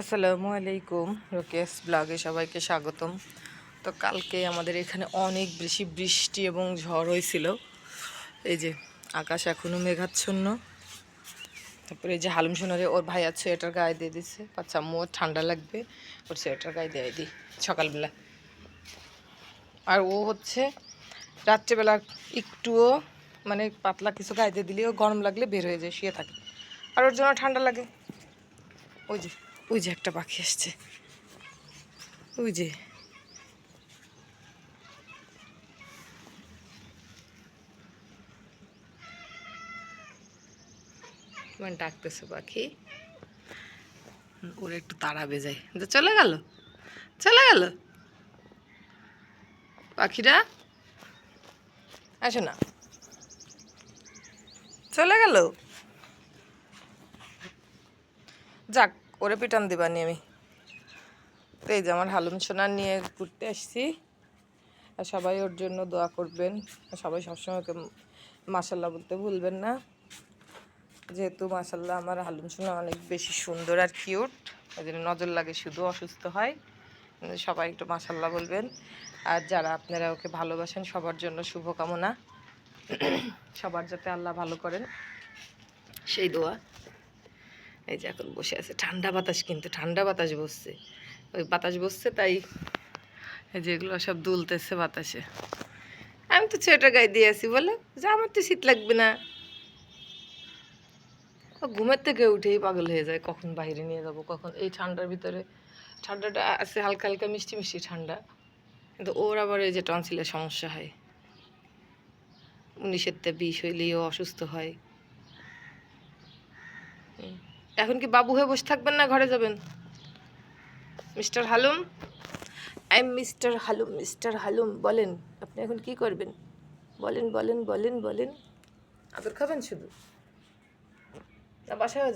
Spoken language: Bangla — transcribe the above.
আসসালামু আলাইকুম। রোকেশ ব্লগে সবাইকে স্বাগতম। তো কালকে আমাদের এখানে অনেক বেশি বৃষ্টি এবং ঝড় হয়েছিল। এই যে আকাশ এখনও মেঘাচ্ছন্ন। তারপরে এই যে হালুম সোনারে ওর ভাই আর সোয়েটার গায়ে দিয়ে দিচ্ছে বাচ্চা ওর ঠান্ডা লাগবে? ওর সোয়েটার গায়ে দিয়ে দিই সকালবেলা। আর ও হচ্ছে রাত্রেবেলা একটুও মানে পাতলা কিছু গায়ে দিয়ে দিলেও গরম লাগলে বের হয়ে যায়, শুয়ে থাকে। আর ওর জন্য ঠান্ডা লাগে। ওই যে ওই যে একটা পাখি আসছে। ওই যে। মানে ডাকতেছে পাখি। ওর একটু তাড়া বেজায়। তো চলে গেল? চলে গেল? পাখিরা? আসো না। চলে গেল? যাক ওরে পিটান দিবানি আমি। তো এই যে আমার হালুম সোনা নিয়ে ঘুরতে আসছি। আর সবাই ওর জন্য দোয়া করবেন। সবাই সবসময় ওকে মাসাল্লাহ বলতে ভুলবেন না। যেহেতু মাসাল্লাহ আমার হালুম সোনা অনেক বেশি সুন্দর আর কিউট। ওই জন্য নজর লাগে শুধু অসুস্থ হয়। সবাই একটু মাসাল্লাহ বলবেন। আর যারা আপনারা ওকে ভালোবাসেন, সবার জন্য শুভকামনা। সবার যাতে আল্লাহ ভালো করেন, সেই দোয়া। এই যে এখন বসে আছে। ঠান্ডা বাতাস কিন্তু, ঠান্ডা বাতাস বসছে। ওই বাতাস বসছে, তাই এই যে এগুলো সব দুলতেছে বাতাসে। আমি তো ছোটো গায়ে দিয়ে আসি বলে। যে, আমার তো শীত লাগবে না। ঘুমের থেকে উঠেই পাগল হয়ে যায়, কখন বাইরে নিয়ে যাব, কখন এই ঠান্ডার ভিতরে। ঠান্ডাটা আছে, হালকা হালকা মিষ্টি মিষ্টি ঠান্ডা। কিন্তু ওর আবার এই যে টনসিলের সমস্যা হয়। উনিশের তে বিষ হইলেও অসুস্থ হয়। এখন কি বাবু হয়ে বসে থাকবেন না ঘরে যাবেন? Mister Halum? I am mister Halum mister Halum বলেন আপনি এখন কি করবেন? বলেন বলেন বলেন বলেন। আদর খাবেন শুধু? না বাসায় যাবেন।